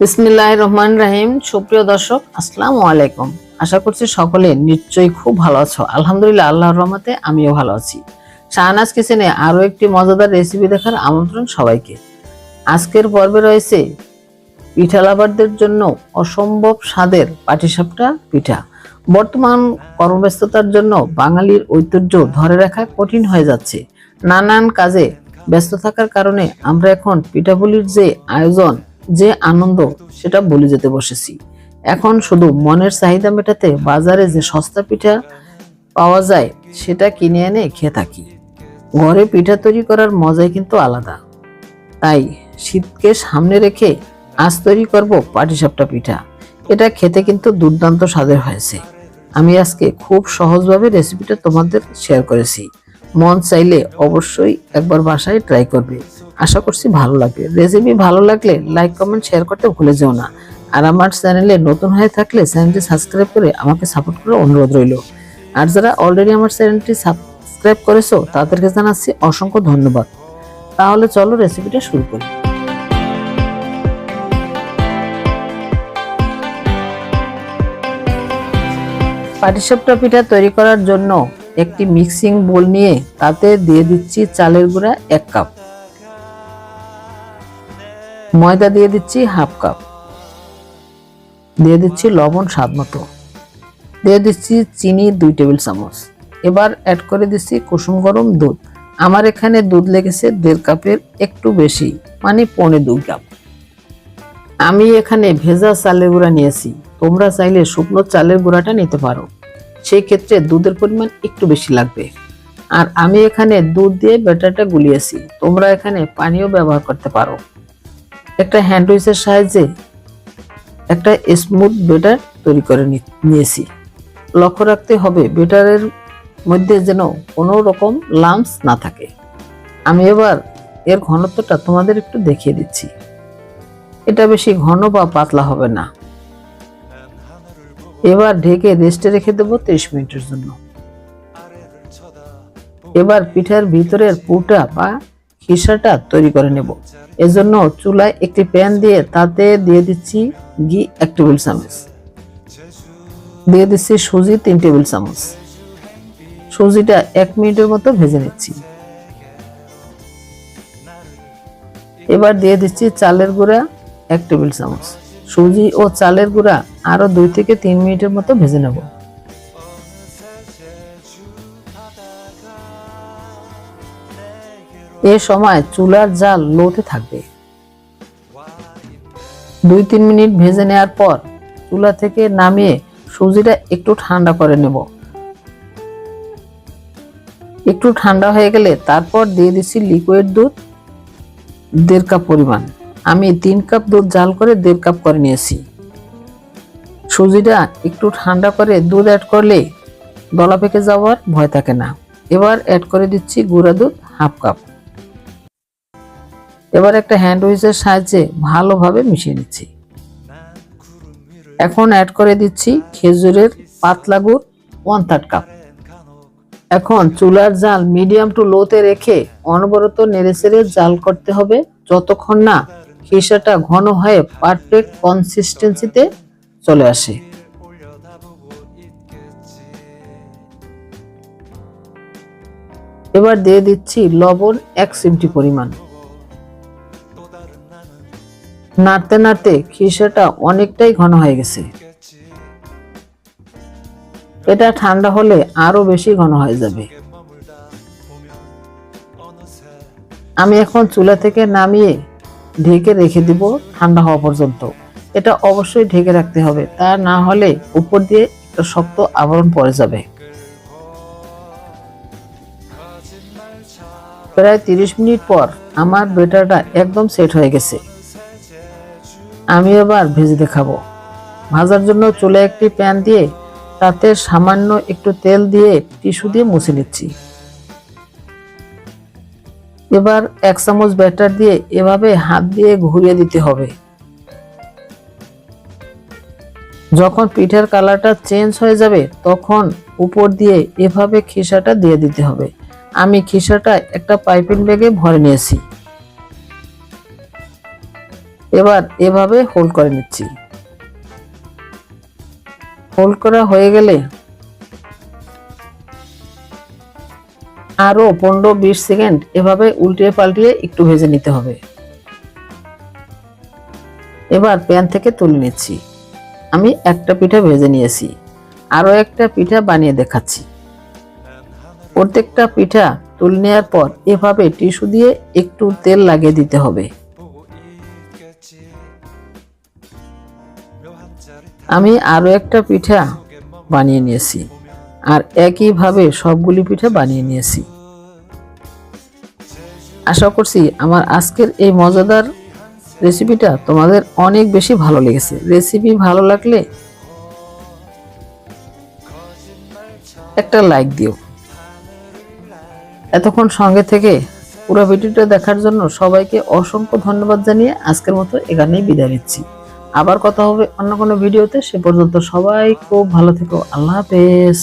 বিসমিল্লাহ রহমান রাহিম। সুপ্রিয় দর্শক, আসসালামু আলাইকুম। আশা করছি সকলে নিশ্চয়ই খুব ভালো আছো। আলহামদুলিল্লাহ, আল্লাহর রহমতে আমিও ভালো আছি। শাহনাজ কিচেনে আরও একটি মজাদার রেসিপি দেখার আমন্ত্রণ সবাইকে। আজকের পর্বে রয়েছে পিঠা লাভারদের জন্য অসম্ভব স্বাদের পাটিসাপটা পিঠা। বর্তমান কর্মব্যস্ততার জন্য বাঙালির ঐতিহ্য ধরে রাখা কঠিন হয়ে যাচ্ছে। নানান কাজে ব্যস্ত থাকার কারণে আমরা এখন পিঠাপুলির যে আয়োজন যে আনন্দ, সেটা বলে যেতে বসেছি। এখন শুধু মনের চাহিদা মেটাতে বাজারে যে সস্তা পিঠা পাওয়া যায়, সেটা কিনে এনে খেয়ে থাকি। ঘরে পিঠা তৈরি করার মজাই কিন্তু আলাদা। তাই শীতকে সামনে রেখে আজ তৈরি করব পাটিসাপটা পিঠা। এটা খেতে কিন্তু দুর্দান্ত স্বাদের হয়েছে। আমি আজকে খুব সহজভাবে রেসিপিটা তোমাদের শেয়ার করেছি। মন চাইলে অবশ্যই একবার বাসায় ট্রাই করবে। আশা করছি ভালো লাগবে। রেসিপি ভালো লাগলে লাইক কমেন্ট শেয়ার করতে ভুলে যেও না। আর আমার চ্যানেলে নতুন হয়ে থাকলে চ্যানেলটি সাবস্ক্রাইব করে আমাকে সাপোর্ট করার অনুরোধ রইল। আর যারা অলরেডি আমার চ্যানেলটি সাবস্ক্রাইব করেছ, তাদেরকে জানাচ্ছি অসংখ্য ধন্যবাদ। তাহলে চলো রেসিপিটা শুরু করি। পাটিসাপটা পিঠা তৈরি করার জন্য একটি মিক্সিং বোল নিয়ে তাতে দিয়ে দিচ্ছি চালের গুঁড়া এক কাপ ময়দা দিয়ে দিচ্ছি হাফ কাপ। দিয়ে দিচ্ছি লবণ স্বাদ মতো। দিয়ে দিচ্ছি চিনি দুই টেবিল চামচ। এবার অ্যাড করে দিচ্ছি কুসুম গরম দুধ। আমার এখানে দুধ লেগেছে দেড় কাপের একটু বেশি মানে পৌনে দুই কাপ। আমি এখানে ভেজা চালের গুঁড়া নিয়েছি। তোমরা চাইলে শুকনো চালের গুঁড়াটা নিতে পারো। সেই ক্ষেত্রে দুধের পরিমাণ একটু বেশি লাগবে। আর আমি এখানে দুধ দিয়ে ব্যাটারটা গুলিয়েছি। তোমরা এখানে পানিও ব্যবহার করতে পারো। একটা হ্যান্ড উইচের সাহায্যে একটা স্মুথ বেটার তৈরি করে নিয়েছি। লক্ষ্য রাখতে হবে বেটারের মধ্যে যেন কোনো রকম লাম্পস না থাকে। আমি এবার এর ঘনত্বটা তোমাদের একটু দেখিয়ে দিচ্ছি। এটা বেশি ঘন বা পাতলা হবে না। এবার ঢেকে রেস্টে রেখে দেবো তিরিশ মিনিটের জন্য। এবার পিঠার ভিতরের পুটা বা খিসাটা তৈরি করে নেব। এজন্য চুলায় একটি প্যান দিয়ে তাতে দিয়ে দিচ্ছি ঘি এক টেবিল চামচ। দিয়ে দিচ্ছি সুজি তিন টেবিল চামচ। সুজিটা এক মিনিটের মতো ভেজে নিচ্ছি। এবার দিয়ে দিচ্ছি চালের গুঁড়া এক টেবিল চামচ। সুজি ও চালের গুঁড়া আরও দুই থেকে তিন মিনিটের মতো ভেজে নেব। এ সময় চুলার জাল লোতে থাকবে। দুই তিন মিনিট ভেজে নেওয়ার পর চুলা থেকে নামিয়ে সুজিটা একটু ঠান্ডা করে নেব। একটু ঠান্ডা হয়ে গেলে তারপর দিয়ে দিচ্ছি লিকুইড দুধ, দেড় কাপ পরিমাণ। আমি তিন কাপ দুধ জাল করে দেড় কাপ করে নিয়েছি। সুজিটা একটু ঠান্ডা করে দুধ অ্যাড করলে দলা পেকে যাওয়ার ভয় থাকে না। এবার অ্যাড করে দিচ্ছি গুঁড়া দুধ হাফ কাপ। এবার একটা হ্যান্ড উইচের সাহায্যে ভালোভাবে মিশিয়ে নিচ্ছি। এখন অ্যাড করে দিচ্ছি খেজুরের পাতলা গুড় ওয়ান থার্ড কাপ এখন চুলার জাল মিডিয়াম টু লোতে রেখে অনবরত নেড়েচেড়ে জাল করতে হবে, যতক্ষণ না খিসাটা ঘন হয়ে পারফেক্ট কনসিস্টেন্সিতে চলে আসে। এবার দিয়ে দিচ্ছি লবণ এক চিমটি পরিমাণ। নাড়তে নাড়তে খিসাটা অনেকটাই ঘন হয়ে গেছে। এটা ঠান্ডা হলে আরও বেশি ঘন হয়ে যাবে। আমি এখন চুলা থেকে নামিয়ে ঢেকে রেখে দিব ঠান্ডা হওয়া পর্যন্ত। এটা অবশ্যই ঢেকে রাখতে হবে, তা না হলে উপর দিয়ে একটা শক্ত আবরণ পড়ে যাবে। প্রায় তিরিশ মিনিট পর আমার বেটারটা একদম সেট হয়ে গেছে। আমি এবার ভেজে দেখাবো ভাজার জন্য চুলে একটি প্যান দিয়ে তাতে সামান্য একটু তেল দিয়ে টিস্যু দিয়ে মুছে নিচ্ছি। এবার এক চামচ ব্যাটার দিয়ে এভাবে হাত দিয়ে ঘুরিয়ে দিতে হবে। যখন পিঠার কালারটা চেঞ্জ হয়ে যাবে, তখন উপর দিয়ে এভাবে খিসাটা দিয়ে দিতে হবে। আমি খিসাটা একটা পাইপিং ব্যাগে ভরে নিয়েছি। এবার এভাবে হোল্ড করে নিচ্ছি। হোল্ড করা হয়ে গেলে আরও পনেরো বিশ সেকেন্ড এভাবে উল্টিয়ে পাল্টিয়ে একটু ভেজে নিতে হবে। এবার প্যান থেকে তুলে নিচ্ছি। আমি একটা পিঠা ভেজে নিয়েছি। আরও একটা পিঠা বানিয়ে দেখাচ্ছি। প্রত্যেকটা পিঠা তুলে নেওয়ার পর এভাবে টিস্যু দিয়ে একটু তেল লাগিয়ে দিতে হবে। আমি আরও একটা পিঠা বানিয়ে নিয়েছি। আর একইভাবে সবগুলি পিঠা বানিয়ে নিয়েছি। আশা করছি আমার আজকের এই মজাদার রেসিপিটা তোমাদের অনেক বেশি ভালো লেগেছে। রেসিপি ভালো লাগলে একটা লাইক দিও। এতক্ষণ সঙ্গে থেকে পুরো ভিডিওটা দেখার জন্য সবাইকে অসংখ্য ধন্যবাদ জানিয়ে আজকের মতো এখানেই বিদায় নিচ্ছি। আবার কথা হবে অন্য কোনো ভিডিওতে সে পর্যন্ত সবাই খুব ভালো থেকো। আল্লাহ হাফেজ।